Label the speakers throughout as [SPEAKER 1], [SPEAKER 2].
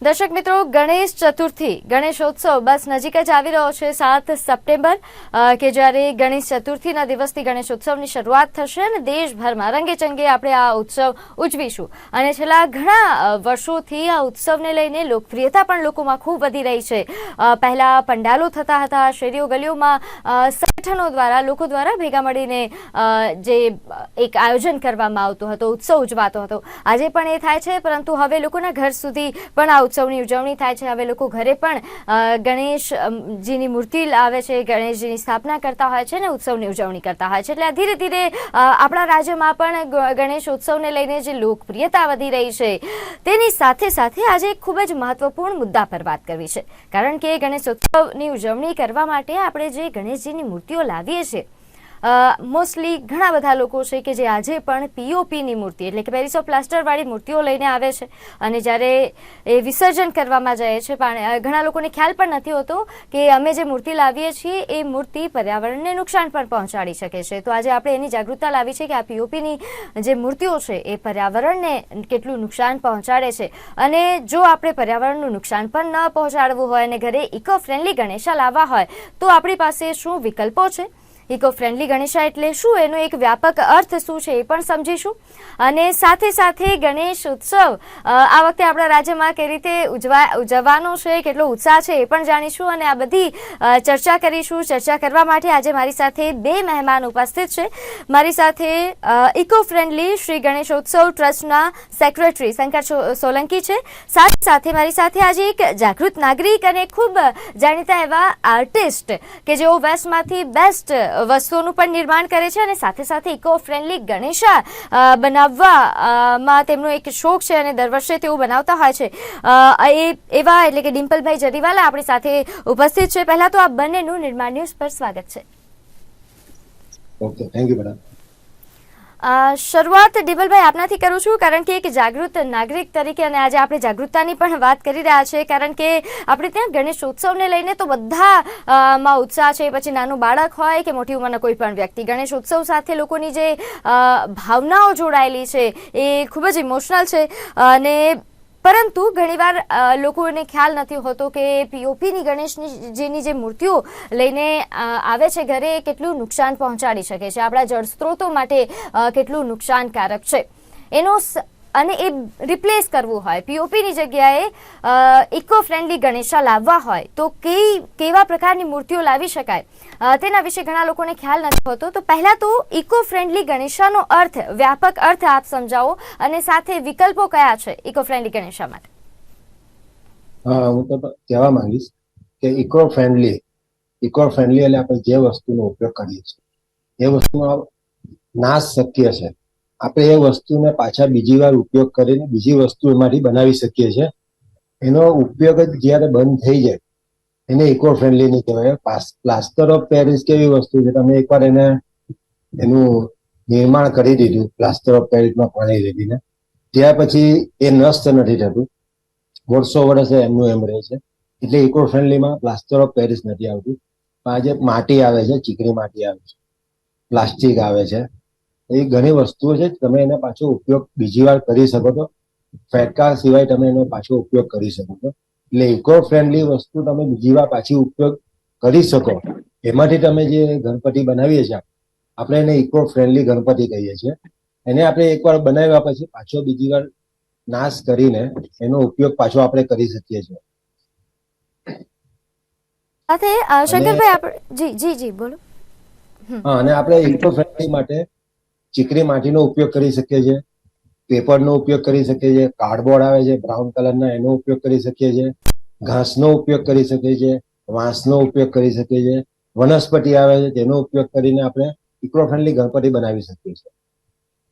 [SPEAKER 1] દર્શક મિત્રો, ગણેશ ચતુર્થી, ગણેશોત્સવ બસ નજીક જ આવી રહ્યો છે સાત સપ્ટેમ્બર કે જ્યારે ગણેશ ચતુર્થીના દિવસથી ગણેશોત્સવની શરૂઆત થશે અને દેશભરમાં રંગેચંગે આપણે આ ઉત્સવ ઉજવીશું. અને છેલ્લા ઘણા વર્ષોથી આ ઉત્સવને લઈને લોકપ્રિયતા પણ લોકોમાં ખૂબ વધી રહી છે. પહેલાં પંડાલો થતા હતા, શેરીઓ, ગલીઓમાં સંગઠનો દ્વારા લોકો દ્વારા ભેગા મળીને જે એક આયોજન કરવામાં આવતું હતો, ઉત્સવ ઉજવાતો હતો. આજે પણ એ થાય છે, પરંતુ હવે લોકોના ઘર સુધી પણ આ ઉત્સવની ઉજવણી થાય છે. હવે લોકો ઘરે પણ ગણેશજીની મૂર્તિ લાવે છે ગણેશજીની સ્થાપના કરતા હોય છે અને ઉત્સવની ઉજવણી કરતા હોય છે. એટલે ધીરે ધીરે આપણા રાજ્યમાં પણ ગણેશ ઉત્સવને લઈને જે લોકપ્રિયતા વધી રહી છે, તેની સાથે સાથે આજે એક ખૂબ જ મહત્વપૂર્ણ મુદ્દા પર વાત કરવી છે. કારણ કે ગણેશ ઉત્સવની ઉજવણી કરવા માટે આપણે જે ગણેશજીની મૂર્તિઓ લાવીએ છીએ મોસ્ટલી ઘણા બધા લોકો છે કે જે આજે પણ પીઓપીની મૂર્તિ, એટલે કે પેરિસો પ્લાસ્ટરવાળી મૂર્તિઓ લઈને આવે છે. અને જ્યારે એ વિસર્જન કરવામાં જાય છે, પણ ઘણા લોકોને ખ્યાલ પણ નથી હોતો કે અમે જે મૂર્તિ લાવીએ છીએ, એ મૂર્તિ પર્યાવરણને નુકસાન પણ પહોંચાડી શકે છે. તો આજે આપણે એની જાગૃતતા લાવી છે કે આ પીઓપીની જે મૂર્તિઓ છે, એ પર્યાવરણને કેટલું નુકસાન પહોંચાડે છે. અને જો આપણે પર્યાવરણનું નુકસાન પણ ન પહોંચાડવું હોય અને ઘરે ઇકો ફ્રેન્ડલી ગણેશા લાવવા હોય, તો આપણી પાસે શું વિકલ્પો છે? ઇકો ફ્રેન્ડલી ગણેશા એટલે શું? એનો એક વ્યાપક અર્થ શું છે એ પણ સમજીશું. અને સાથે સાથે ગણેશ ઉત્સવ આ વખતે આપણા રાજ્યમાં કઈ રીતે ઉજવા, ઉજવવાનો છે, કેટલો ઉત્સાહ છે એ પણ જાણીશું અને આ બધી ચર્ચા કરીશું. ચર્ચા કરવા માટે આજે મારી સાથે બે મહેમાન ઉપસ્થિત છે. મારી સાથે ઇકો ફ્રેન્ડલી શ્રી ગણેશોત્સવ ટ્રસ્ટના સેક્રેટરી શંકર સોલંકી છે. સાથે સાથે મારી સાથે આજે એક જાગૃત નાગરિક અને ખૂબ જાણીતા એવા આર્ટિસ્ટ કે જેઓ વેસ્ટમાંથી બેસ્ટ વસ્તુઓનું પણ નિર્માણ કરે છે અને સાથે સાથે ઇકો ફ્રેન્ડલી ગણેશા બનાવવામાં તેમનો એક શોખ છે અને દર વર્ષે તેઓ બનાવતા હોય છે. એ, એવા એટલે કે ડિમ્પલભાઈ જરીવાલા આપણી સાથે ઉપસ્થિત છે. પહેલા તો આ બંનેનું નિર્માણ ન્યૂઝ પર સ્વાગત છે.
[SPEAKER 2] Okay, thank you, madam.
[SPEAKER 1] શરૂઆત ડિબલભાઈ આપનાથી કરું છું, કારણ કે એક જાગૃત નાગરિક તરીકે અને આજે આપણે જાગૃતતાની પણ વાત કરી રહ્યા છે, કારણ કે આપણે ત્યાં ગણેશ ઉત્સવને લઈને તો બધા માં ઉત્સાહ છે. પછી નાનું બાળક હોય કે મોટી ઉંમરના કોઈ પણ વ્યક્તિ, ગણેશ ઉત્સવ સાથે લોકોની જે ભાવનાઓ જોડાયેલી છે, એ ખૂબ જ ઇમોશનલ છે. અને પરંતુ ઘણીવાર લોકોને ખ્યાલ નથી હોતો કે પીઓપીની ગણેશજીની જે મૂર્તિઓ લઈને આવે છે ઘરે, કેટલું નુકસાન પહોંચાડી શકે છે? આપણા જળ સ્ત્રોતો માટે કેટલું નુકસાનકારક છે? એનો અને એ રિપ્લેસ કરવું હોય. પીઓપીની જગ્યાએ ઇકો ફ્રેન્ડલી ગણેશા લાવવા હોય, તો કઈ, કેવા પ્રકારની મૂર્તિઓ લાવી શકાય? તેના વિશે ઘણા લોકોને ખ્યાલ નથી હોતો. તો પહેલા તો ઇકો ફ્રેન્ડલી ગણેશાનો અર્થ, વ્યાપક અર્થ આપ સમજાવો અને સાથે વિકલ્પો કયા છે ઇકો ફ્રેન્ડલી ગણેશા માટે?
[SPEAKER 2] હા તો કહેવા માંગીશ કે ઇકો ફ્રેન્ડલી ઇકો ફ્રેન્ડલી એટલે આપણે જે વસ્તુનો ઉપયોગ કરીએ છીએ. એ વસ્તુનો નાશ શક્ય છે. આપણે એ વસ્તુને પાછા બીજી વાર ઉપયોગ કરીને બીજી વસ્તુ એમાંથી બનાવી શકીએ છીએ. એનો ઉપયોગ જ જ્યારે બંધ થઈ જાય, એને ઇકો ફ્રેન્ડલી નહીં કહેવાય પ્લાસ્ટર ઓફ પેરિસ કેવી વસ્તુ છે? તમે એકવાર એને, એનું નિર્માણ કરી દીધું, પ્લાસ્ટર ઓફ પેરિસમાં પાણી રેડીને. ત્યાર પછી એ નષ્ટ નથી થતું. વર્ષો વર્ષ એમનું એમ રહે છે. એટલે ઇકો ફ્રેન્ડલીમાં પ્લાસ્ટર ઓફ પેરિસ નથી આવતું. પણ આજે માટી આવે છે, ચીકણી માટી આવે છે. પ્લાસ્ટિક આવે છે. એ ઘણી વસ્તુઓ છે તમે એનો પાછો ઉપયોગ બીજી વાર કરી શકો છો. ફેંકા સિવાય તમે એનો પાછો ઉપયોગ કરી શકો છો. એટલે ઇકો ફ્રેન્ડલી વસ્તુ તમે બીજી વાર પાછી ઉપયોગ કરી શકો. એમાંથી તમે જે ગણપતિ બનાવીએ છીએ આપણે એને ઇકો ફ્રેન્ડલી ગણપતિ કહીએ છીએ. એને આપણે એકવાર બનાવ્યા પછી પાછો બીજી વાર નાશ કરીને એનો ઉપયોગ પાછો આપણે કરી શકીએ છીએ.
[SPEAKER 1] સાથે શંકરભાઈ આપણે જી જી જી બોલો.
[SPEAKER 2] હા અને આપણે ઇકો ફ્રેન્ડલી માટે ચીકણી માટીનો ઉપયોગ કરી શકીએ છીએ, પેપરનો ઉપયોગ કરી શકીએ છીએ, કાર્ડબોર્ડ આવે છે, બ્રાઉન કલરના એનો ઉપયોગ કરી શકીએ છીએ, ઘાસનો ઉપયોગ કરી શકીએ છીએ, વાંસનો ઉપયોગ કરી શકીએ છીએ, વનસ્પતિ આવે છે તેનો ઉપયોગ કરીને આપણે ઇકો ફ્રેન્ડલી ગણપતિ બનાવી શકીએ છીએ.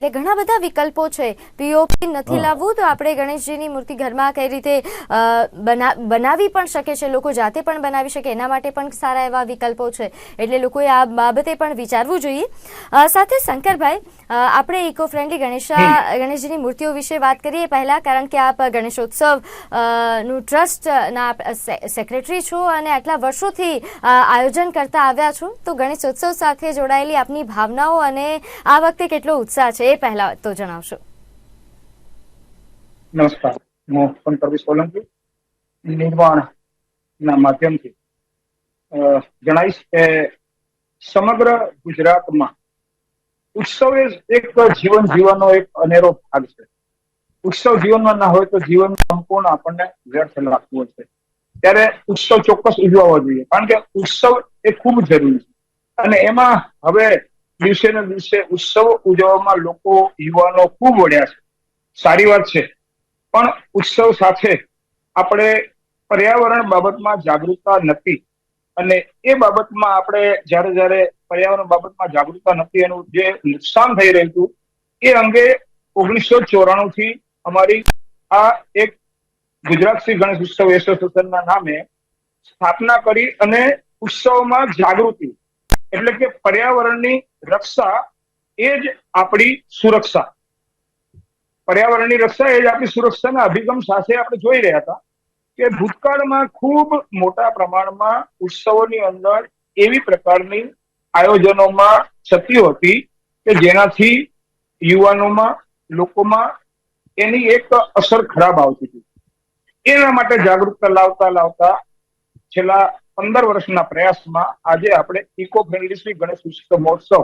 [SPEAKER 1] એટલે ઘણા બધા વિકલ્પો છે. પીઓપી નથી લાવવું તો આપણે ગણેશજીની મૂર્તિ ઘરમાં કઈ રીતે બના- બનાવી પણ શકે છે લોકો જાતે પણ બનાવી શકે એના માટે પણ સારા એવા વિકલ્પો છે. એટલે લોકોએ આ બાબતે પણ વિચારવું જોઈએ. સાથે શંકરભાઈ આપણે ઇકો ફ્રેન્ડલી ગણેશા ગણેશજીની મૂર્તિઓ વિશે વાત કરીએ પહેલા કારણ કે આપ ગણેશોત્સવનું ટ્રસ્ટ ના સેક્રેટરી છો અને આટલા વર્ષોથી આયોજન કરતા આવ્યા છો તો ગણેશોત્સવ સાથે જોડાયેલી આપની ભાવનાઓ અને આ વખતે કેટલો ઉત્સાહ છે. એ પહેલા તો જણાવશો.
[SPEAKER 3] નમસ્કાર. હું સંતરવી સોલંકી નિર્માણના માધ્યમથી. જણાવીશ કે સમગ્ર ગુજરાતમાં ઉત્સવ એ એક જીવન જીવવાનો એક અનેરો ભાગ છે. ઉત્સવ જીવનમાં ના હોય તો જીવન સંપૂર્ણ આપણને વ્યર્થ લાગતું હોય છે. ત્યારે ઉત્સવ ચોક્કસ ઉજવવો જોઈએ. કારણ કે ઉત્સવ એ ખૂબ જરૂરી છે. અને એમાં હવે દિવસે ને દિવસે ઉત્સવ ઉજવવામાં લોકો યુવાનો ખૂબ વળ્યા છે. સારી વાત છે. પણ ઉત્સવ સાથે આપણે પર્યાવરણ બાબતમાં જાગૃતતા નથી અને એ બાબતમાં આપણે જ્યારે જ્યારે પર્યાવરણ બાબતમાં જાગૃતતા નથી એનું જે નુકસાન થઈ રહ્યું હતું, એ અંગે ઓગણીસો ચોરાણું થી અમારી આ એક ગુજરાત શ્રી ગણેશ ઉત્સવ એસોસિએશનના નામે સ્થાપના કરી અને ઉત્સવમાં જાગૃતિ એટલે કે પર્યાવરણની રક્ષા એ જ આપણી સુરક્ષા. પર્યાવરણની રક્ષા એ જ આપણી સુરક્ષાના અભિગમ સાથે આપણે જોઈ રહ્યા હતા કે ભૂતકાળમાં ખૂબ મોટા પ્રમાણમાં ઉત્સવોની અંદર એવી પ્રકારની આયોજનોમાં થતી હતી કે જેનાથી યુવાનોમાં, લોકોમાં એની એક અસર ખરાબ આવતી હતી. એના માટે જાગૃતતા લાવતા લાવતા છેલ્લા પંદર વર્ષના પ્રયાસમાં આજે આપણે ઇકો ફ્રેન્ડલી શ્રી ગણેશ ઉત્સવ મહોત્સવ,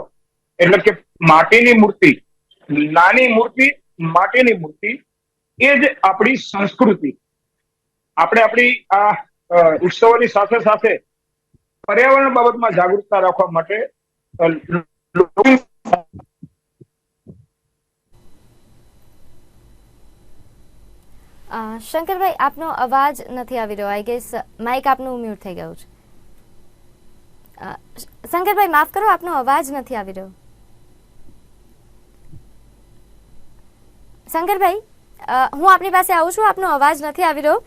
[SPEAKER 3] એટલે કે માટીની મૂર્તિ, નાની મૂર્તિ, માટીની મૂર્તિ, એ જ આપણી સંસ્કૃતિ. આપણે આપણી આ ઉત્સવોની સાથે સાથે પર્યાવરણ બાબતમાં જાગૃતતા રાખવા માટે
[SPEAKER 1] શંકરભાઈ આપનો અવાજ નથી આવી રહ્યો. આઈ ગેસ માઇક આપનું મ્યુટ થઈ ગયું છે. શંકરભાઈ માફ કરો આપનો અવાજ નથી આવી રહ્યો. શંકરભાઈ હું આપની પાસે આવું છું આપનો અવાજ નથી આવી રહ્યો.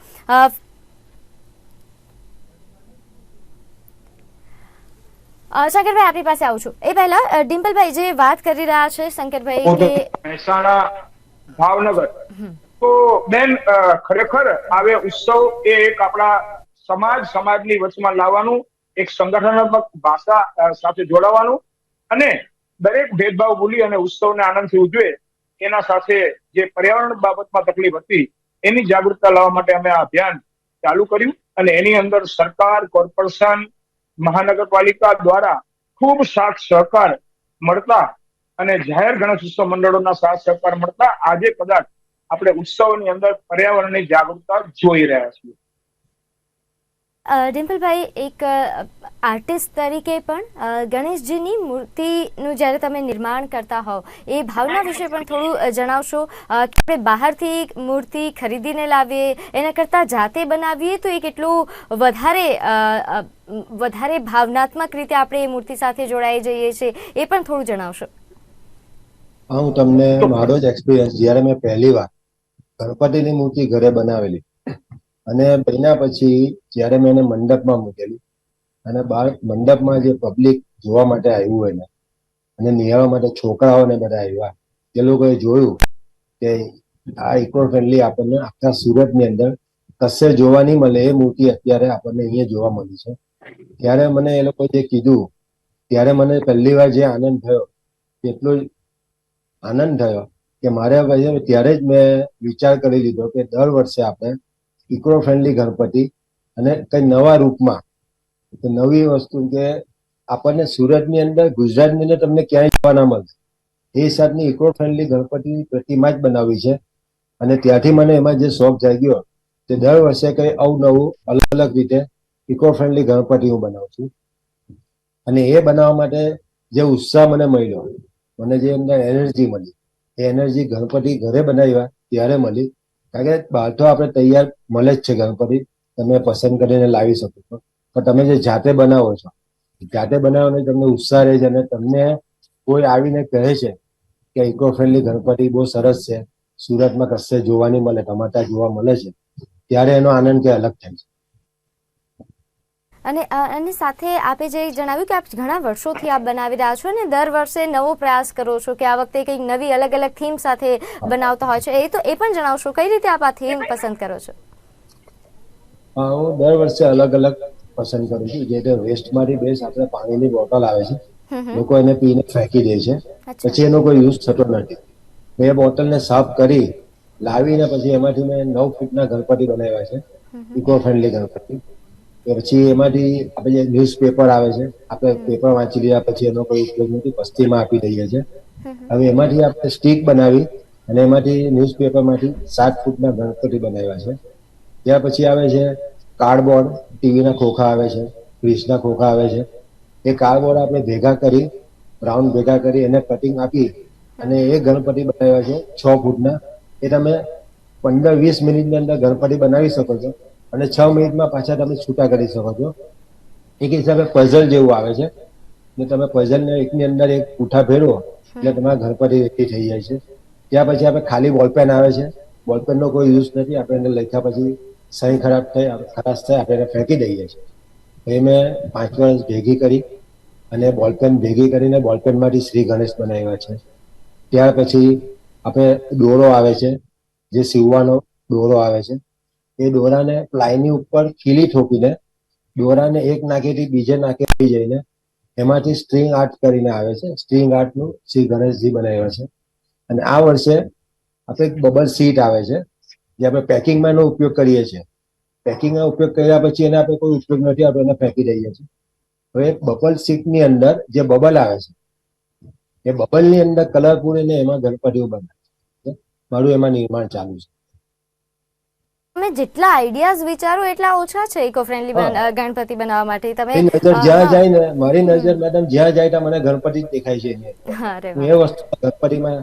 [SPEAKER 1] શંકરભાઈ આપની પાસે આવું છું. એ પહેલા ડિમ્પલભાઈ જે વાત કરી રહ્યા છે શંકરભાઈ કે
[SPEAKER 3] મહેસાણા ભાવનગર. તો બેન ખરેખર આવે ઉત્સવ એ એક આપણા સમાજ, સમાજની વચમાં લાવવાનું, એક સંગઠનાત્મક ભાષા સાથે જોડાવાનું અને દરેક ભેદભાવ ભૂલી અને ઉત્સવને આનંદથી ઉજવે એના સાથે જે પર્યાવરણ બાબતમાં તકલીફ હતી એની જાગૃતતા લાવવા માટે અમે આ અભિયાન ચાલુ કર્યું અને એની અંદર સરકાર, કોર્પોરેશન, મહાનગરપાલિકા દ્વારા ખૂબ સાથ સહકાર મળતા અને જાહેર ગણેશ ઉત્સવ મંડળોના સાથ સહકાર મળતા આજે કદાચ આપણે ઉત્સવની અંદર પર્યાવરણની જાગૃતતા જોઈ રહ્યા છીએ.
[SPEAKER 1] ડિમ્પલભાઈ એક આર્ટિસ્ટ તરીકે પણ ગણેશજીની મૂર્તિનું જ્યારે તમે નિર્માણ કરતા હોવ એ ભાવના વિશે પણ થોડું જણાવશો? કે આપણે બહારથી મૂર્તિ ખરીદીને લાવીએ એના કરતાં જાતે બનાવીએ તો એ કેટલું વધારે વધારે ભાવનાત્મક રીતે આપણે એ મૂર્તિ સાથે જોડાઈ જઈએ છીએ એ પણ થોડું જણાવશો?
[SPEAKER 2] હા હું તમને મારો જ એક્સપિરિયન્સ જ્યારે મેં પહેલી વાર ગણપતિની મૂર્તિ ઘરે બનાવેલી. અને બન્યા પછી જ્યારે મેં એને મંડપમાં મૂકેલી અને બાર મંડપમાં જે પબ્લિક જોવા માટે આવ્યું હોય ને, અને નિહાળવા માટે છોકરાઓને બધા આવ્યા તે લોકોએ જોયું કે આ ઇકો ફ્રેન્ડલી આપણને આખા સુરતની અંદર કશે જોવા નહીં મળે એ મૂર્તિ અત્યારે આપણને અહીંયા જોવા મળી છે. ત્યારે મને એ લોકો જે કીધું, ત્યારે મને પહેલી વાર જે આનંદ થયો, એટલો આનંદ થયો કે મારે ભાઈ ત્યારે જ મેં વિચાર કરી લીધો કે દર વર્ષે આપણે ઇકો ફ્રેન્ડલી ગણપતિ અને કઈ નવા રૂપમાં. નવી વસ્તુ કે આપણને સુરતની અંદર, ગુજરાતની અંદર તમને ક્યાંય જોવા ના મળે. એ હિસાબની ઇકો ફ્રેન્ડલી ગણપતિ પ્રતિમા જ બનાવી છે. અને ત્યાંથી મને એમાં જે શોખ જાગ્યો તે દર વર્ષે કઈ અવનવું અલગ અલગ રીતે ઇકો ફ્રેન્ડલી ગણપતિ હું બનાવું છું. અને એ બનાવવા માટે જે ઉત્સાહ મને મળ્યો, મને જે અંદર એનર્જી મળી એનર્જી ગણપતિ ઘરે બનાવ્યા ત્યારે મળી. કારણ કે બહાર તો આપણે તૈયાર મળે જ છે ગણપતિ. તમે પસંદ કરીને લાવી શકો છો. પણ તમે જે જાતે બનાવો છો, જાતે બનાવવાનો તમને ઉત્સાહ રહે છે અને તમને કોઈ આવીને કહે છે કે ઇકો ફ્રેન્ડલી ગણપતિ બહુ સરસ છે, સુરતમાં કશે જોવાની મળે ટમાટા જોવા મળે છે, ત્યારે એનો આનંદ કે અલગ થાય છે.
[SPEAKER 1] અને એની અને સાથે આપે જે જણાવ્યું કે આપ ઘણા વર્ષોથી આપ બનાવી રહ્યા છો અને દર વર્ષે નવો પ્રયાસ કરો છો કે આ વખતે કંઈક નવી અલગ અલગ થીમ સાથે બનાવતા હોય છે. એ તો એ પણ જણાવશો કઈ રીતે આપ આ થીમ પસંદ કરો છો?
[SPEAKER 2] હું દર વર્ષે અલગ અલગ પસંદ કરું છું. જે રીતે વેસ્ટમાંથી બેસ્ટ આપણે પાણીની બોટલ આવે છે. લોકો એને પીને ફેંકી દે છે. પછી એનો કોઈ યુઝ થતો નથી. મેં એ બોટલને સાફ કરી લાવીને પછી એમાંથી મેં નવ ફૂટના ગણપતિ બનાવ્યા છે. Eco friendly Ganpati. એ પછી એમાંથી આપણે જે ન્યૂઝપેપર આવે છે આપણે પેપર વાંચી લીધા પછી એનો કોઈ ઉપયોગ નથી પસ્તીમાં આપી દઈએ છીએ. હવે એમાંથી આપણે સ્ટીક બનાવી અને એમાંથી ન્યૂઝપેપરમાંથી સાત ફૂટના ગણપતિ બનાવ્યા છે. ત્યાર પછી આવે છે કાર્ડબોર્ડ ટીવીના ખોખા આવે છે ફ્રીજના ખોખા આવે છે. એ કાર્ડબોર્ડ આપણે ભેગા કરી રાઉન્ડ ભેગા કરી એને કટિંગ આપી અને એ ગણપતિ બનાવ્યા છે છ ફૂટના. એ તમે પંદર વીસ મિનિટની અંદર ગણપતિ બનાવી શકો છો. અને છ મિનિટમાં પાછા તમે છૂટા કરી શકો છો. એક હિસાબે પઝલ જેવું આવે છે. ને તમે પઝલને એકની અંદર એક પૂઠા ફેરવો એટલે તમારા ઘર પર રેડી થઈ જાય છે. ત્યાર પછી આપણે ખાલી બોલપેન આવે છે. બોલપેનનો કોઈ યુઝ નથી. આપણે એને લખ્યા પછી સહી ખરાબ થઈ ખરાશ થાય આપણે એને ફેંકી દઈએ છીએ. એ મેં પાંચ વર્ષ ભેગી કરી અને બોલપેન ભેગી કરીને બોલપેનમાંથી શ્રી ગણેશ બનાવ્યા છે. ત્યાર પછી આપણે દોરો આવે છે. જે સીવવાનો દોરો આવે છે. એ દોરાને પ્લાયની ઉપર ખીલી થોપીને, દોરાને એક નાકેથી બીજે નાકે લઈ જઈને એમાંથી સ્ટ્રિંગ આર્ટ કરીને આવે છે. સ્ટ્રિંગ આર્ટનું શ્રી ગણેશજી બનાવ્યા છે. અને આ વર્ષે આપણે બબલ સીટ આવે છે, જે આપણે પેકિંગમાં એનો ઉપયોગ કરીએ છીએ. પેકિંગમાં ઉપયોગ કર્યા પછી એને આપણે કોઈ ઉપયોગ નથી, આપણે એને ફેંકી દઈએ છીએ. હવે બબલ સીટની અંદર જે બબલ આવે છે, એ બબલની અંદર કલર પૂરીને એમાં ગણપતિઓ બનાવે છે. મારું એમાં નિર્માણ ચાલુ છે.
[SPEAKER 1] તમે જેટલા આઈડિયાઝ વિચારો એટલા ઓછા છે ઇકો ફ્રેન્ડલી ગણપતિ બનાવવા માટે. તમે
[SPEAKER 2] નજર જ્યાં જાય ને મારી નજર મેડમ જ્યાં જાય ત્યાં મને ગણપતિ જ દેખાય છે એ વસ્તુ ગણપતિમાં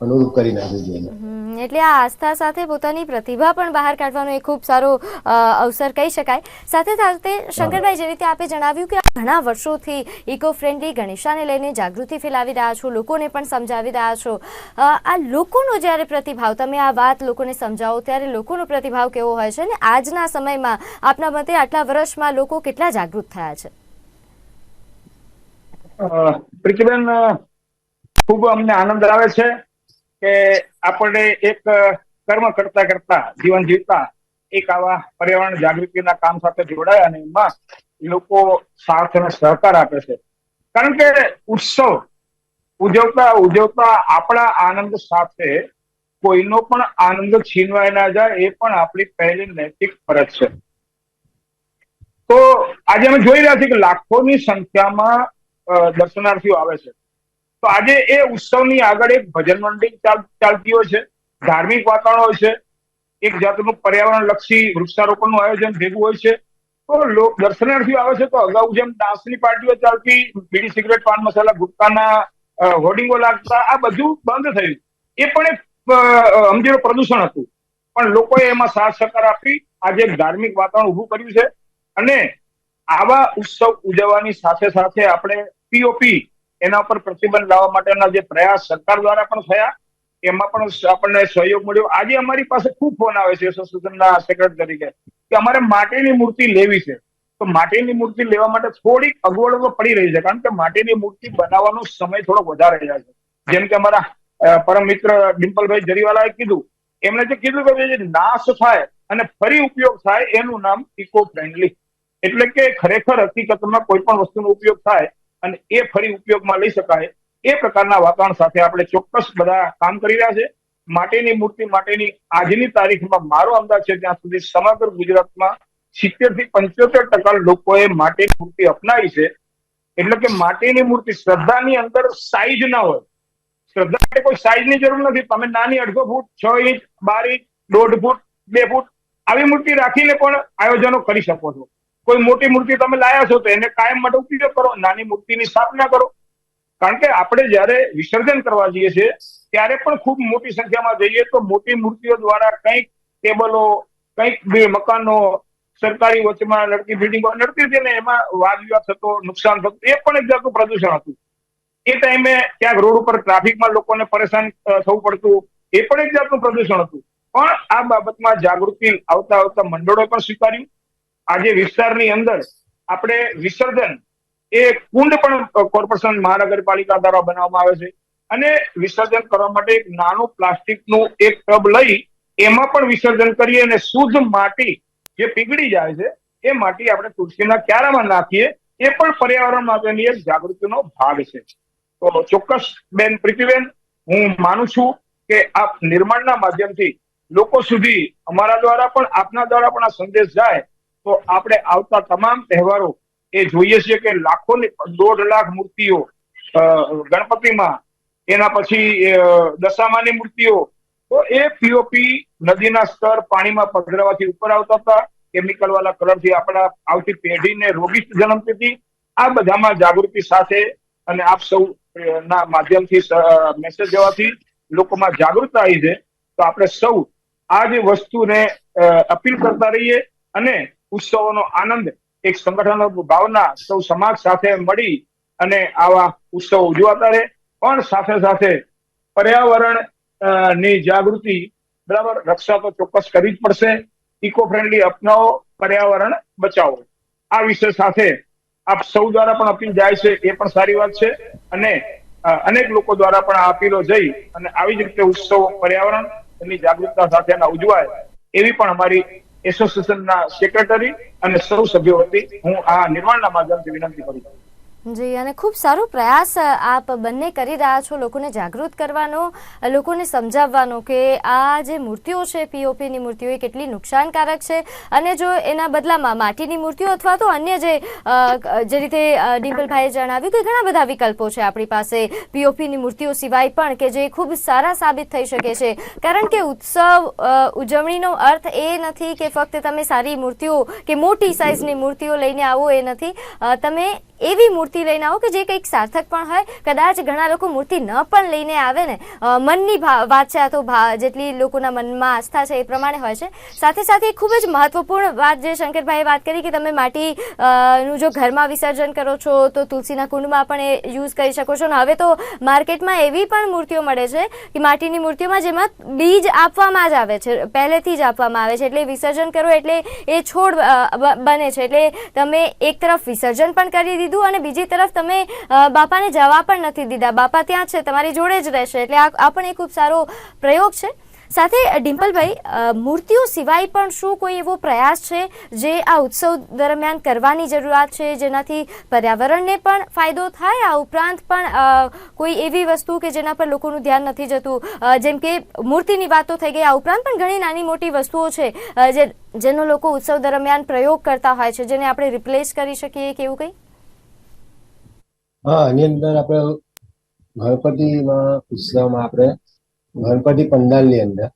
[SPEAKER 2] અનુરૂપ કરી નાખું છું
[SPEAKER 1] એટલે આ આસ્થા સાથે પોતાની પ્રતિભા પણ બહાર કાઢવાનો એક ખૂબ સારો અવસર કહી શકાય. સાથે સાથે શંકરભાઈ જે રીતે આપે જણાવ્યું કે ઘણા વર્ષોથી ઇકો ફ્રેન્ડલી ગણેશાને લઈને જાગૃતિ ફેલાવી રહ્યા છો લોકોને પણ સમજાવી રહ્યા છો. આ લોકોનો જ્યારે પ્રતિભાવ તમે આ વાત લોકોને સમજાવો ત્યારે લોકોનો પ્રતિભાવ કેવો હોય છે? અને આજના સમયમાં આપના મતે આટલા વર્ષમાં લોકો કેટલા જાગૃત થયા છે?
[SPEAKER 3] પ્રીતિબેન ખૂબ અમને આનંદ આવે છે. કે આપણે એક કર્મ કરતા કરતા જીવન જીવતા એક આવા પર્યાવરણ જાગૃતિના કામ સાથે જોડાય અને એમાં લોકો સાથ અને સહકાર આપે છે. કારણ કે ઉત્સવ, ઉજવતા ઉજવતા આપણા આનંદ સાથે કોઈનો પણ આનંદ છીનવાય ના જાય એ પણ આપણી પહેલી નૈતિક ફરજ છે. તો આજે અમે જોઈ રહ્યા છીએ કે લાખોની સંખ્યામાં દર્શનાર્થીઓ આવે છે. તો આજે એ ઉત્સવની આગળ એક ભજન મંડળી ચાલતી હોય છે ધાર્મિક વાતાવરણ હોય છે એક જાતનું પર્યાવરણ લક્ષી વૃક્ષારોપણનું આયોજન ભેગું હોય છે. તો દર્શનાર્થીઓ આવે છે તો અગાઉ જેમ ડાન્સની પાર્ટીઓ ચાલતી બીડી સિગરેટ પાન મસાલા ગુટકાના હોર્ડિંગો લાગતા આ બધું બંધ થયું. એ પણ એક અ, અ, સમજી લો પ્રદૂષણ હતું. પણ લોકોએ એમાં સાથ સહકાર આપી આજે ધાર્મિક વાતાવરણ ઊભું કર્યું છે. અને આવા ઉત્સવ ઉજવવાની સાથે સાથે આપણે પીઓપી એના પર પ્રતિબંધ લાવવા માટેના જે પ્રયાસ સરકાર દ્વારા પણ થયા, એમાં પણ આપણને સહયોગ મળ્યો. આજે અમારી પાસે ખૂબ ફોન આવે છે એસોસિએશનના સેક્રેટરી કે અમારે માટીની મૂર્તિ લેવી છે. તો માટીની મૂર્તિ લેવા માટે થોડીક અગવડો પડી રહી છે, કારણ કે માટીની મૂર્તિ બનાવવાનો સમય થોડો વધારે જાય છે. જેમ કે અમારા પરમ મિત્ર ડિમ્પલભાઈ જરીવાલાએ કીધું, એમણે જે કીધું કે જે નાશ થાય અને ફરી ઉપયોગ થાય, એનું નામ ઇકો ફ્રેન્ડલી એટલે કે ખરેખર હકીકતમાં કોઈ પણ વસ્તુનો ઉપયોગ થાય અને એ ફરી ઉપયોગમાં લઈ શકાય. એ પ્રકારના વાતાવરણ સાથે આપણે ચોક્કસ બધા કામ કરી રહ્યા છે. માટેની મૂર્તિ, માટેની આજની તારીખમાં મારો અંદાજ છે ત્યાં સુધી સમગ્ર ગુજરાતમાં સિત્તેરથી પંચોતેર ટકા લોકોએ માટેની મૂર્તિ અપનાવી છે. એટલે કે માટેની મૂર્તિ શ્રદ્ધાની અંદર સાઈઝ ના હોય. શ્રદ્ધા માટે કોઈ સાઈઝની જરૂર નથી. તમે નાની અડધો ફૂટ, છ ઇંચ, બાર ઇંચ, દોઢ ફૂટ, બે ફૂટ આવી મૂર્તિ રાખીને પણ આયોજનો કરી શકો છો. કોઈ મોટી મૂર્તિ તમે લાયા છો તો એને કાયમ માટે ઉપયોગ કરો, નાની મૂર્તિની સ્થાપના કરો. કારણ કે આપણે જ્યારે વિસર્જન કરવા જઈએ છીએ, ત્યારે પણ ખૂબ મોટી સંખ્યામાં જઈએ તો મોટી મૂર્તિઓ દ્વારા કંઈક ટેબલો, કંઈક મકાનો, સરકારી વચમાં લડતી બિલ્ડિંગો નડતી હતી ને એમાં વાદ વિવાદ થતો, નુકસાન થતું, એ પણ એક જાતનું પ્રદૂષણ હતું. એ ટાઈમે ક્યાંક રોડ ઉપર ટ્રાફિકમાં લોકોને પરેશાન થવું પડતું, એ પણ એક જાતનું પ્રદૂષણ હતું. પણ આ બાબતમાં જાગૃતિ આવતા આવતા મંડળોએ પણ સ્વીકાર્યું. આજે વિસ્તારની અંદર આપણે વિસર્જન એ કુંડ પણ કોર્પોરેશન મહાનગરપાલિકા દ્વારા બનાવવામાં આવે છે. અને વિસર્જન કરવા માટે એક નાનું પ્લાસ્ટિકનું એક ટબ લઈ એમાં પણ વિસર્જન કરીએ અને શુદ્ધ માટી જે પીગળી જાય છે, એ માટી આપણે તુલસીના ક્યારામાં નાખીએ, એ પણ પર્યાવરણ માટેની એક જાગૃતિનો ભાગ છે. તો ચોક્કસ બેન પ્રીતિબેન, હું માનું છું કે આ નિર્માણના માધ્યમથી લોકો સુધી અમારા દ્વારા પણ, આપના દ્વારા પણ આ સંદેશ જાય તો આપણે આવતા તમામ તહેવારો એ જોઈએ છીએ કે લાખોની દોઢ લાખ મૂર્તિઓ ગણપતિમાં, એના પછી દશામાની મૂર્તિઓ, તો એ પીઓપી નદીના સ્તર પાણીમાં પધરાવાથી ઉપર આવતા હતા. કેમિકલ વાળા કલરથી આપણા આવતી પેઢીને રોગી જન્મતી હતી. આ બધામાં જાગૃતિ સાથે અને આપ સૌ ના માધ્યમથી મેસેજ જવાથી લોકોમાં જાગૃતતા આવી છે. તો આપણે સૌ આ જે વસ્તુને અપીલ કરતા રહીએ અને ઉત્સવોનો આનંદ એક સંગઠન ભાવના સૌ સમાજ સાથે મળી અને આવા ઉત્સવો ઉજવાતા રહે. પણ સાથે સાથે પર્યાવરણની જાગૃતિ, બરાબર, રક્ષા તો ચોક્કસ કરવી જ પડશે. ઇકો ફ્રેન્ડલી અપનાવો, પર્યાવરણ બચાવો. આ વિષય સાથે આપ સૌ દ્વારા પણ અપીલ જાય છે, એ પણ સારી વાત છે. અને અનેક લોકો દ્વારા પણ આ અપીલો જઈ અને આવી જ રીતે ઉત્સવો પર્યાવરણ એની જાગૃતતા સાથે ઉજવાય, એવી પણ અમારી એસોસિએશનના સેક્રેટરી અને સૌ સભ્યો વતી હું આ નિર્માણના માધ્યમથી વિનંતી કરું છું.
[SPEAKER 1] જી, અને ખૂબ સારો પ્રયાસ આપ બંને કરી રહ્યા છો લોકોને જાગૃત કરવાનો લોકોને સમજાવવાનો કે આ જે મૂર્તિઓ છે પીઓપીની મૂર્તિઓ, એ કેટલી નુકસાનકારક છે. અને જો એના બદલામાં માટીની મૂર્તિઓ અથવા તો અન્ય જે જે રીતે ડિમ્પલભાઈએ જણાવ્યું કે ઘણા બધા વિકલ્પો છે આપણી પાસે પીઓપીની મૂર્તિઓ સિવાય પણ કે જે ખૂબ સારા સાબિત થઈ શકે છે. કારણ કે ઉત્સવ ઉજવણીનો અર્થ એ નથી કે ફક્ત તમે સારી મૂર્તિઓ કે મોટી સાઇઝની મૂર્તિઓ લઈને આવો એ નથી. તમે એવી મૂર્તિ લઈને આવો કે જે કંઈક સાર્થક પણ હોય. કદાચ ઘણા લોકો મૂર્તિ ન પણ લઈને આવે ને મનની વાત છે આ તો જેટલી લોકોના મનમાં આસ્થા છે એ પ્રમાણે હોય છે. સાથે સાથે ખૂબ જ મહત્વપૂર્ણ વાત જે શંકરભાઈએ વાત કરી કે તમે માટી નું જો ઘરમાં વિસર્જન કરો છો, તો તુલસીના કુંડમાં પણ એ યુઝ કરી શકો છો. અને હવે તો માર્કેટમાં એવી પણ મૂર્તિઓ મળે છે કે માટીની મૂર્તિઓમાં જેમાં બીજ આપવામાં જ આવે છે. પહેલેથી જ આપવામાં આવે છે. એટલે વિસર્જન કરો એટલે એ છોડ બને છે. એટલે તમે એક તરફ વિસર્જન પણ કરી દીધું અને બીજી તરફ તમે બાપાને જવા પણ નથી દીધા. બાપા ત્યાં છે, તમારી જોડે જ રહેશે. એટલે આ પણ એક ખૂબ સારો પ્રયોગ છે. સાથે ડિમ્પલભાઈ મૂર્તિઓ સિવાય પણ શું કોઈ એવો પ્રયાસ છે જે આ ઉત્સવ દરમિયાન કરવાની જરૂરિયાત છે, જેનાથી પર્યાવરણને પણ ફાયદો થાય? આ ઉપરાંત પણ કોઈ એવી વસ્તુ કે જેના પર લોકોનું ધ્યાન નથી જતું? જેમ કે મૂર્તિની વાતો થઈ ગઈ. આ ઉપરાંત પણ ઘણી નાની મોટી વસ્તુઓ છે જે, જેનો લોકો ઉત્સવ દરમિયાન પ્રયોગ કરતા હોય છે, જેને આપણે રિપ્લેસ કરી શકીએ કે એવું કંઈ?
[SPEAKER 2] હા, એની અંદર આપણે ગણપતિમાં ઉત્સવમાં આપણે ગણપતિ પંડાલની અંદર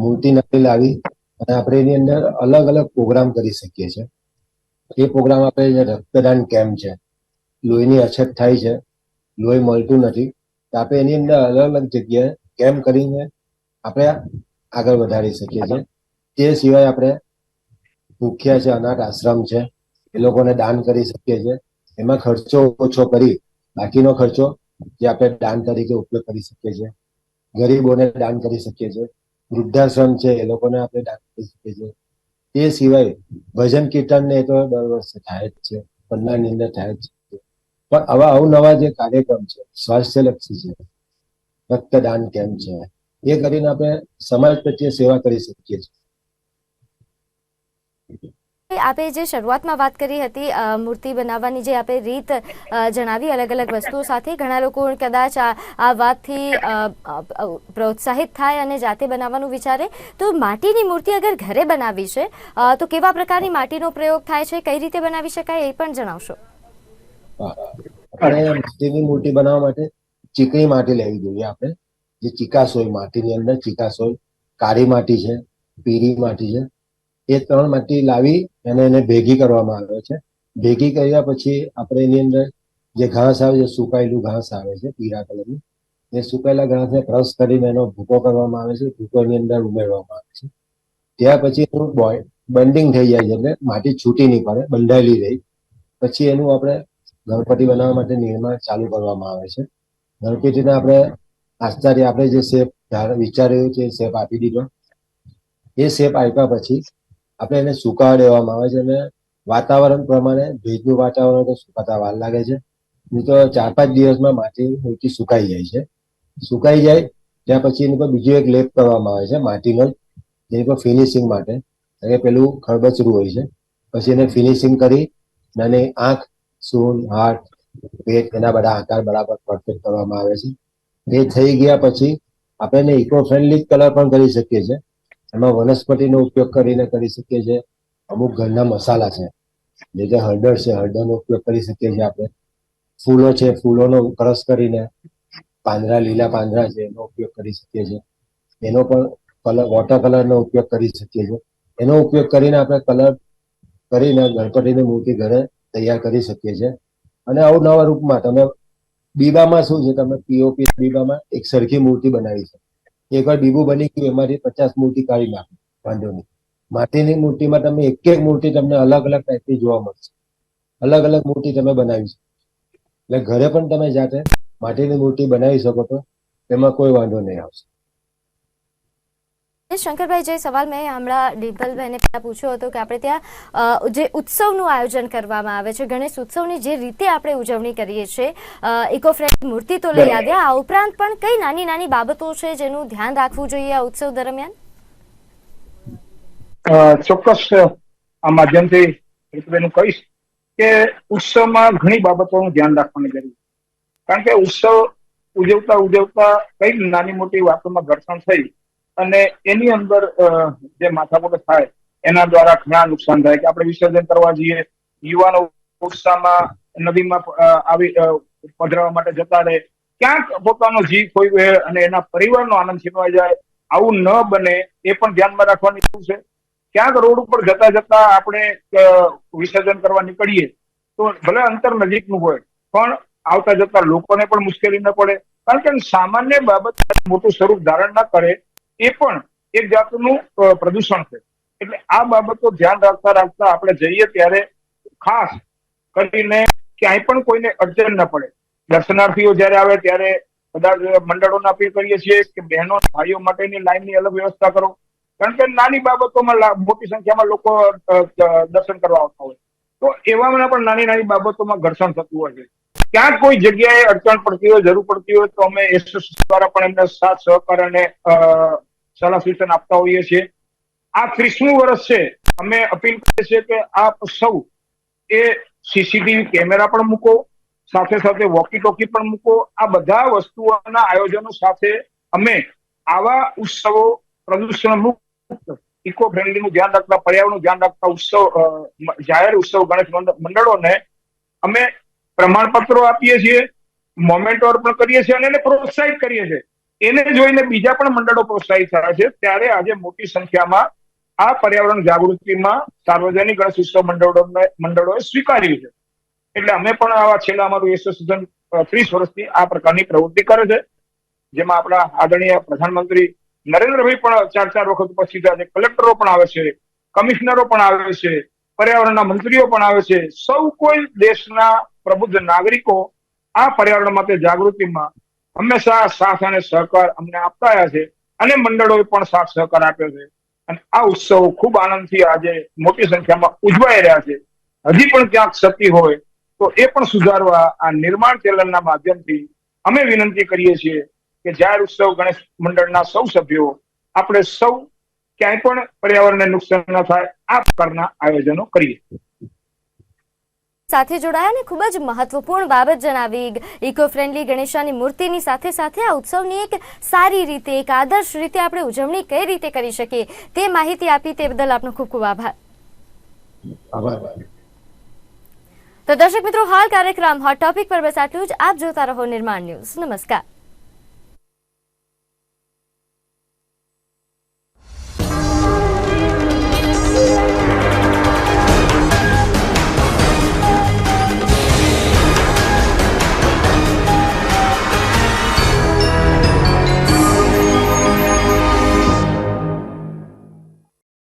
[SPEAKER 2] મૂર્તિ નથી લાવી અને આપણે એની અંદર અલગ અલગ પ્રોગ્રામ કરી શકીએ છીએ. એ પ્રોગ્રામ આપણે જે રક્તદાન કેમ્પ છે, લોહીની અછત થાય છે, લોહી મળતું નથી, તો આપણે એની અંદર અલગ અલગ જગ્યાએ કેમ્પ કરીને આપણે આગળ વધારી શકીએ છીએ. તે સિવાય આપણે ભૂખ્યા છે અનાથ આશ્રમ છે, એ લોકોને દાન કરી શકીએ છીએ. એમાં ખર્ચો ઓછો કરી, બાકીનો ખર્ચો જે આપણે દાન તરીકે ઉપયોગ કરી શકીએ છીએ, ગરીબોને દાન કરી શકીએ છીએ, વૃદ્ધાશ્રમ છે એ લોકોને આપણે દાન કરી શકીએ છીએ. તે સિવાય ભજન કીર્તન ને તો દર વર્ષે થાય જ છે પંડાળની અંદર થાય જ છે. પણ આવા અવનવા જે કાર્યક્રમ છે, સ્વાસ્થ્યલક્ષી છે, રક્તદાન કેમ્પ છે, એ કરીને આપણે સમાજ પ્રત્યે સેવા કરી શકીએ છીએ.
[SPEAKER 1] આપે જે શરૂઆતમાં વાત કરી હતી મૂર્તિ બનાવવાની જે આપે રીત જણાવી અલગ અલગ વસ્તુઓ સાથે, ઘણા લોકો કદાચ આ વાતથી પ્રોત્સાહિત થાય અને જાતે બનાવવાનું વિચારે. તો માટીની મૂર્તિ અગર ઘરે બનાવી છે તો કેવા પ્રકારની માટીનો પ્રયોગ થાય છે, કઈ રીતે બનાવી શકાય, એ પણ જણાવશો.
[SPEAKER 2] માટીની મૂર્તિ બનાવવા માટે ચીકણી માટી લેવી જોઈએ આપણે. જે ચીકાસ હોય માટીની અંદર ચીકાસ હોય કાળી માટી છે, પીળી માટી છે એ ત્રણ માટી લાવી અને એને ભેગી કરવામાં આવે છે. ભેગી કર્યા પછી આપણે એની અંદર જે ઘાસ આવે છે, સુકાયેલું ઘાસ આવે છે, પીળા કલરનું, એ સુકાયેલા ઘાસને ક્રશ કરીને એનો ભૂકો કરવામાં આવે છે, ભૂકોની અંદર ઉમેરવામાં આવે છે. ત્યાર પછી એનું બોય બંડિંગ થઈ જાય છે એટલે માટી છૂટી નહીં પડે, બંધાયેલી રહી. પછી એનું આપણે ગણપતિ બનાવવા માટે નિર્માણ ચાલુ કરવામાં આવે છે. ગણપતિને આપણે આશ્ચર્ય આપણે જે શેપ વિચાર્યો છે શેપ આપી દીધો. એ શેપ આપ્યા પછી આપણે એને સુકાવા દેવામાં આવે છે અને વાતાવરણ પ્રમાણે ભેજનું વાતાવરણ તો સુકાતા વાર લાગે છે. નહીં તો ચાર પાંચ દિવસમાં માટીની મૂર્તિ સુકાઈ જાય છે. સુકાઈ જાય ત્યાં પછી એની પર બીજો એક લેપ કરવામાં આવે છે, માટીનો જેની પર ફિનિશિંગ માટે. કારણ કે પેલું ખરબચરું હોય છે. પછી એને ફિનિશિંગ કરી અને આંખ સૂન હાથ, પેટ એના બધા આકાર બરાબર પરફેક્ટ કરવામાં આવે છે. એ થઈ ગયા પછી આપણે એને ઇકો ફ્રેન્ડલી કલર પણ કરી શકીએ છીએ. એમાં વનસ્પતિનો ઉપયોગ કરીને કરી શકીએ છીએ. અમુક ઘરના મસાલા છે. જે કે હળદર છે, હળદરનો ઉપયોગ કરી શકીએ છીએ આપણે. ફૂલો છે, ફૂલોનો ક્રશ કરીને પાંદરા, લીલા પાંદરા છે, એનો ઉપયોગ કરી શકીએ છીએ. એનો પણ કલર, વોટર કલરનો ઉપયોગ કરી શકીએ છીએ. એનો ઉપયોગ કરીને આપણે કલર કરીને ગણપતિની મૂર્તિ ઘરે તૈયાર કરી શકીએ છીએ. અને આવું નવા રૂપમાં તમે બીબામાં શું છે? તમે પીઓપી બીબામાં એક સરખી મૂર્તિ બનાવી છે એકવાર બીબું બની ગયું, એમાંથી પચાસ મૂર્તિ કાઢી નાખો વાંધો નહીં માટીની મૂર્તિમાં તમે એક એક મૂર્તિ તમને અલગ અલગ ટાઈપની જોવા મળશે. અલગ અલગ મૂર્તિ તમે બનાવી શકો. એટલે ઘરે પણ તમે જાતે માટીની મૂર્તિ બનાવી શકો છો એમાં કોઈ વાંધો નહીં આવશે.
[SPEAKER 1] શંકરભાઈ જે સવાલ મેં હમણાં ડિમ્પલભાઈને પહેલાં પૂછ્યો હતો કે આપણે ત્યાં જે ઉત્સવનું આયોજન કરવામાં આવે છે ગણેશ ઉત્સવની જે રીતે આપણે ઉજવણી કરીએ છીએ ઇકો ફ્રેન્ડલી મૂર્તિ તો લઈ. આવ્યા આ ઉપરાંત પણ કઈ નાની નાની બાબતો છે જેનું ધ્યાન રાખવું જોઈએ આ ઉત્સવ દરમિયાન
[SPEAKER 3] ચોક્કસ આ માધ્યમથી ઋતુબેન કહીશ કે ઉત્સવમાં ઘણી બાબતોનું ધ્યાન રાખવાની જરૂર કારણ કે ઉત્સવ ઉજવતા ઉજવતા કઈ નાની મોટી વાતોમાં ઘર્ષણ થઈ અને એની અંદર જે માથાકૂટ થાય, એના દ્વારા ઘણા નુકસાન થાય. કે આપણે વિસર્જન કરવા જઈએ, યુવાનો ઉત્સાહમાં નદીમાં આવી પધરાવા માટે જતા રહે. ક્યાંક પોતાનો જીવ ખોઈ ગયો અને એના પરિવારનો આનંદ છીનવાઈ જાય. આવું ન બને, એ પણ ધ્યાનમાં રાખવાની જરૂર છે. ક્યાંક રોડ ઉપર જતા જતા આપણે વિસર્જન કરવા નીકળીએ, તો ભલે અંતર નજીકનું હોય, પણ આવતા જતા લોકોને પણ મુશ્કેલી ન પડે. કારણ કે સામાન્ય બાબત મોટું સ્વરૂપ ધારણ ન કરે એ પણ એક જાતનું પ્રદૂષણ છે. એટલે આ બાબતો ધ્યાન રાખતા રાખતા આપણે જઈએ ત્યારે ખાસ કરીને ક્યાંય પણ કોઈને અડચણ ન પડે. દર્શનાર્થીઓ જયારે આવે ત્યારે બધા મંડળોને અપીલ કરીએ છીએ કે બહેનો, ભાઈઓ માટેની લાઈનની અલગ વ્યવસ્થા કરો. કારણ કે નાની બાબતોમાં મોટી સંખ્યામાં લોકો દર્શન કરવા આવતા હોય. તો એવામાં પણ નાની નાની બાબતોમાં ઘર્ષણ થતું હોય છે. ક્યાં કોઈ જગ્યાએ અડચણ પડતી હોય, જરૂર પડતી હોય, તો અમે એસોસિએશન દ્વારા પણ એમને સાથ, સહકાર અને સલાહ સૂચન આપતા હોઈએ છીએ. આ ત્રીસમું વર્ષ છે. અમે અપીલ કરીએ છીએ કે આપ સૌ એ સીસીટીવી કેમેરા પણ મૂકો, સાથે સાથે વોકી ટોકી પણ મૂકો. આ બધા વસ્તુઓના આયોજનો સાથે અમે આવા ઉત્સવો પ્રદૂષણ મુક્ત ઇકો ફ્રેન્ડલી નું ધ્યાન રાખતા, પર્યાવરણનું ધ્યાન રાખતા ઉત્સવ જાહેર ઉત્સવ ગણેશ મંડ- મંડળોને અમે પ્રમાણપત્રો આપીએ છીએ મોમેન્ટોર પણ કરીએ છીએ અને એને પ્રોત્સાહિત કરીએ છીએ. એને જોઈને બીજા પણ મંડળો પ્રોત્સાહિત થયા છે. ત્યારે આજે મોટી સંખ્યામાં આ પર્યાવરણ જાગૃતિમાં સાર્વજનિક ગણેશ ઉત્સવ મંડળોને મંડળોએ સ્વીકાર્યું છે. એટલે અમે પણ આવા છેલ્લા અમારું એસોસિએશન ત્રીસ વર્ષથી આ પ્રકારની પ્રવૃત્તિ કરે છે. જેમાં આપણા આદરણીય પ્રધાનમંત્રી નરેન્દ્રભાઈ પણ ચાર ચાર વખત ઉપસ્થિત થયા છે. કલેક્ટરો પણ આવે છે, કમિશનરો પણ આવે છે, પર્યાવરણના મંત્રીઓ પણ આવે છે. સૌ કોઈ દેશના પ્રબુદ્ધ નાગરિકો આ પર્યાવરણ માટે જાગૃતિમાં હંમેશા સાથ અને સહકાર અમને આપતા છે અને મંડળોએ પણ સાથ સહકાર આપ્યો છે. અને આ ઉત્સવ ખૂબ આનંદથી આજે મોટી સંખ્યામાં ઉજવાઈ રહ્યા છે. હજી પણ ક્યાંક ક્ષતિ હોય તો એ પણ સુધારવા આ નિર્માણ ચેનલના માધ્યમથી અમે વિનંતી કરીએ છીએ કે જાહેર ઉત્સવ ગણેશ મંડળના સૌ સભ્યો, આપણે સૌ ક્યાંય પણ પર્યાવરણને નુકસાન ન થાય, આ પ્રકારના આયોજનો કરીએ.
[SPEAKER 1] સાથે જોડાયા અને ખૂબ જ મહત્વપૂર્ણ બાબત જણાવી. ઇકો ફ્રેન્ડલી ગણેશાની મૂર્તિની સાથે સાથે આ ઉત્સવની એક સારી રીતે એક આદર્શ રીતે આપણે ઉજવણી કઈ રીતે કરી શકીએ તે માહિતી આપી તે બદલ આપનો ખૂબ ખૂબ આભાર.
[SPEAKER 2] આભાર.
[SPEAKER 1] તો દર્શક મિત્રો હાલ કાર્યક્રમ હોટ ટોપિક પર બસ આટલું જ. આપ જોતા રહો નિર્માણ ન્યૂઝ. નમસ્કાર.